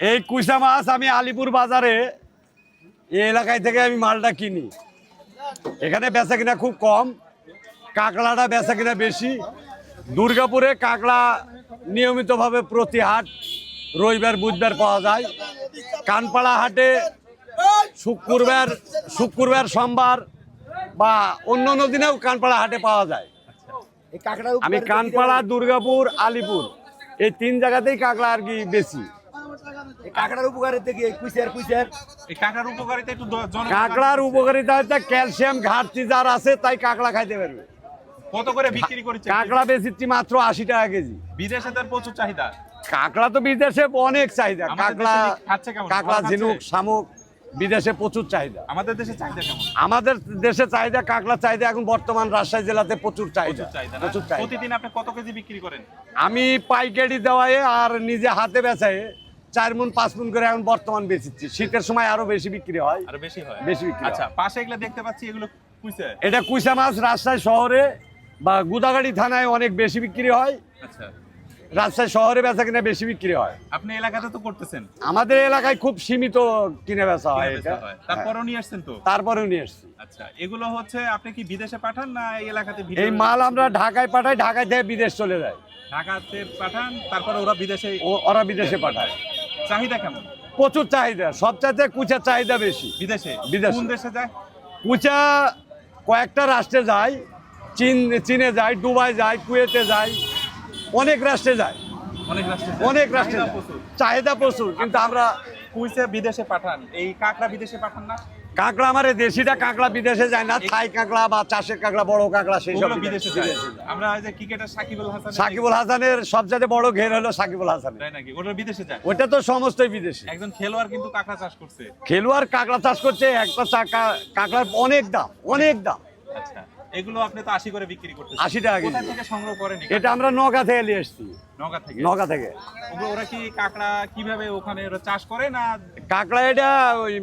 এই কুইসা মাছ আমি আলিপুর বাজারে এই এলাকায় থেকে আমি মালটা কিনি। এখানে বেচা কিনা খুব কম কাঁকড়াটা বেচা কিনা বেশি। দুর্গাপুরে কাঁকড়া নিয়মিতভাবে প্রতি হাট রবিবার বুধবার পাওয়া যায়। কানপাড়া হাটে শুক্রবার শুক্রবার সোমবার বা অন্য অন্য দিনেও কানপাড়া হাটে পাওয়া যায়। আমি কানপাড়া দুর্গাপুর আলিপুর এই তিন জায়গাতেই কাঁকড়া আর কি বেশি। কাঁকড়ার উপকারের থেকে এই কুইসার কুইসার? এই কাঁকড়ার উপকারিতা একটু কাঁকড়ার উপকারিতা হচ্ছে ক্যালসিয়াম ঘাটতি যার আছে তাই কাঁকড়া খাইতে পারবে। কত করে বিক্রি করছে কাঁকড়া বেশিচ্ছি মাত্র আশি টাকা কেজি। বিদেশে তার প্রচুর চাহিদা। কাঁকড়া তো বিদেশে অনেক চাহিদা। কাঁকড়া দেশে কাঁকড়া ঝিনুক শামুক বিদেশে প্রচুর চাহিদা। আমাদের দেশে চাহিদা কেমন? আমাদের দেশে চাহিদা কাঁকড়া চাহিদা এখন বর্তমান রাজশাহী জেলাতে প্রচুর চাহিদা? প্রচুর চাহিদা। প্রতিদিন আপনি কত কেজি বিক্রি করেন? আমি পাইকারি দেওয়ায় আর নিজে হাতে বেচায়। চার মন পাঁচ মন করে এখন বর্তমান বেচিচ্ছি। শীতের সময় আরও বেশি বিক্রি হয়। আরও বেশি হয়? বেশি বিক্রি আচ্ছা পাশে এগুলো দেখতে পাচ্ছি এগুলো কুইছে এটা কুইসা মাছ রাজশাহী শহরে বা গুদাগাড়ি থানায় অনেক বেশি বিক্রি হয়। আচ্ছা। রাজশাহী শহরে বেচা কিনা বেশি বিক্রি হয়। আপনি এলাকাতে তো করতেছেন? আমাদের এলাকায় খুব সীমিত কিনে বেচা হয় এটা। তারপরেও নিয়ে আসছেন তো? তারপরেও নিয়ে এসছি আচ্ছা এগুলো হচ্ছে আপনি কি বিদেশে পাঠান না এই এলাকাতে এই মাল আমরা ঢাকায় পাঠাই ঢাকায় থেকে বিদেশ চলে যায়। ঢাকাতে পাঠান তারপরে ওরা বিদেশে ওরা বিদেশে পাঠায়। চাহিদা কেমন প্রচুর চাহিদা সব চাইতে কুচার চাহিদা বেশি বিদেশে বিদেশে। কোন দেশে যায় কুচা কয়েকটা রাষ্ট্রে যায় চীন চীনে যায় দুবাই যায় কুয়েতে যায় অনেক রাষ্ট্রে যায় অনেক রাষ্ট্রে অনেক রাষ্ট্রে যায়। প্রচুর। চাহিদা প্রচুর কিন্তু আমরা কুইসে বিদেশে পাঠান। এই কাঁকড়া বিদেশে পাঠান না? কাঁকড়া আমার দেশিটা কাঁকড়া বিদেশে যায় না থাই কাঁকড়া বা চাষের কাঁকড়া বড় কাঁকড়া সেই সব বিদেশে যায়। আমরা যে ক্রিকেটার সাকিবুল হাসান সাকিবুল হাসানের সবচেয়ে বড় ঘের হলো সাকিবুল হাসানের। তাই নাকি? ওটা বিদেশে যায়। ওটা তো সমস্তই বিদেশি। একজন খেলোয়াড় কিন্তু কাঁকড়া চাষ করছে। খেলোয়াড় কাঁকড়া চাষ করছে একটা কাঁকড়ার অনেক দাম অনেক দাম। আচ্ছা। এগুলো আপনি তো আশি করে বিক্রি করতেছেন। 80 টাকা। কোথা থেকে সংগ্রহ করেন এটা আমরা নগা থেকে নিয়ে এসছি। নগা থেকে? নগা থেকে। ওগুলো- ওরা কি কাঁকড়া কীভাবে ওখানে ওরা চাষ করে না? কাঁকড়া এটা ওই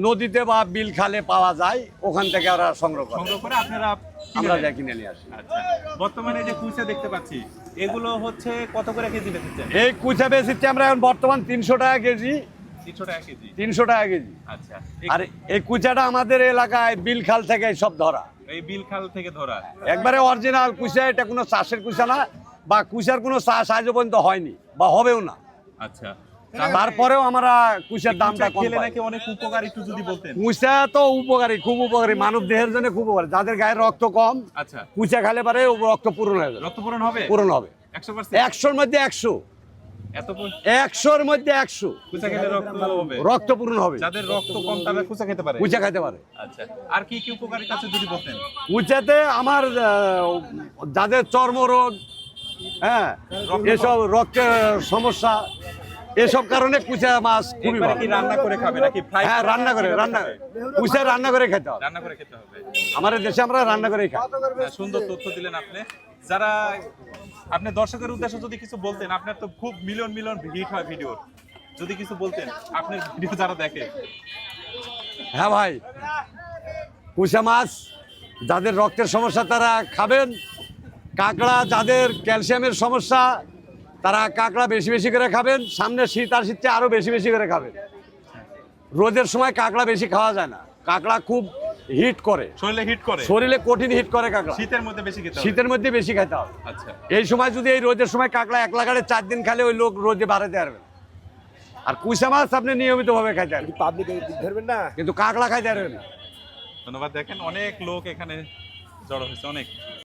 নদীতে বা বিল খালে পাওয়া যায় ওখান থেকে ওরা সংগ্রহ করে। সংগ্রহ করে আপনারা কিনে আমরা? যা কিনে নিয়ে আসি। আচ্ছা। বর্তমানে যে কুইসা দেখতে পাচ্ছি এগুলো হচ্ছে কত করে কেজি বেচেছেন? এই কুচা বেচিচ্ছি আমরা এখন বর্তমান তিনশো টাকা কেজি। তিনশো টাকা কেজি? তিনশো টাকা কেজি। আচ্ছা। আর এই কুচাটা আমাদের এলাকায় বিল খাল থেকে সব ধরা। এই বিল খাল থেকে ধরা? একবারে অরিজিনাল কুচা এটা কোনো চাষের কুচা না বা কুচার কোনো চাষ আজও পর্যন্ত হয়নি বা হবেও না। আচ্ছা। তারপরেও আমরা কুচার দামটা কম খেলে নাকি অনেক উপকার একটু যদি বলতেন? কুচা তো উপকারী খুব উপকারী মানব দেহের জন্য খুব উপকারী। যাদের গায়ে রক্ত কম আচ্ছা। কুচা খেলে পারে রক্ত পূরণ হয়ে যাবে। রক্ত পূরণ হবে? পূরণ হবে। একশো একশোর মধ্যে একশো। একশোর মধ্যে একশো। রক্ত হবে। পূরণ হবে। যাদের রক্ত কম তারা কুচা খেতে পারে? কুচা খেতে পারে। আচ্ছা। আর কি কি যদি বলতেন? কুচাতে আমার যাদের চর্মরোগ হ্যাঁ এসব রক্তের সমস্যা এসব কারণে কুচা মাছ খুবই ভালো। রান্না করে খাবে নাকি ফ্রাই হ্যাঁ রান্না করে রান্না কুচা রান্না করে খেতে হবে। রান্না করে খেতে হবে। আমাদের দেশে আমরা রান্না করে খাই। হ্যাঁ, সুন্দর তথ্য দিলেন আপনি। যারা আপনি দর্শকের উদ্দেশ্যে যদি কিছু বলতেন আপনার তো খুব মিলিয়ন মিলিয়ন হিট হয় ভিডিও যদি কিছু বলতেন আপনার ভিডিও যারা দেখে। হ্যাঁ ভাই কুচা মাছ যাদের রক্তের সমস্যা তারা খাবেন। কাঁকড়া যাদের ক্যালসিয়ামের সমস্যা তারা কাঁকড়া বেশি বেশি করে খাবেন সামনে শীত আসছে আরও বেশি বেশি করে খাবেন। রোদের সময় কাঁকড়া বেশি খাওয়া যায় না। কাঁকড়া খুব হিট করে। শরীরে হিট করে? শরীরে কঠিন হিট করে কাঁকড়া। শীতের মধ্যে বেশি খেতে হবে? শীতের মধ্যে বেশি খেতে হবে। আচ্ছা। এই সময় যদি এই রোদের সময় কাঁকড়া এক লাগাড়ে চার দিন খেলে ওই লোক রোদে বাড়াতে পারবে আর কুইসা মাছ আপনি নিয়মিতভাবে খাইতে পারবেন। পাবলিক ধরবেন না? কিন্তু কাঁকড়া খাইতে পারবেন ধন্যবাদ দেখেন অনেক লোক এখানে জড়ো হয়েছে অনেক।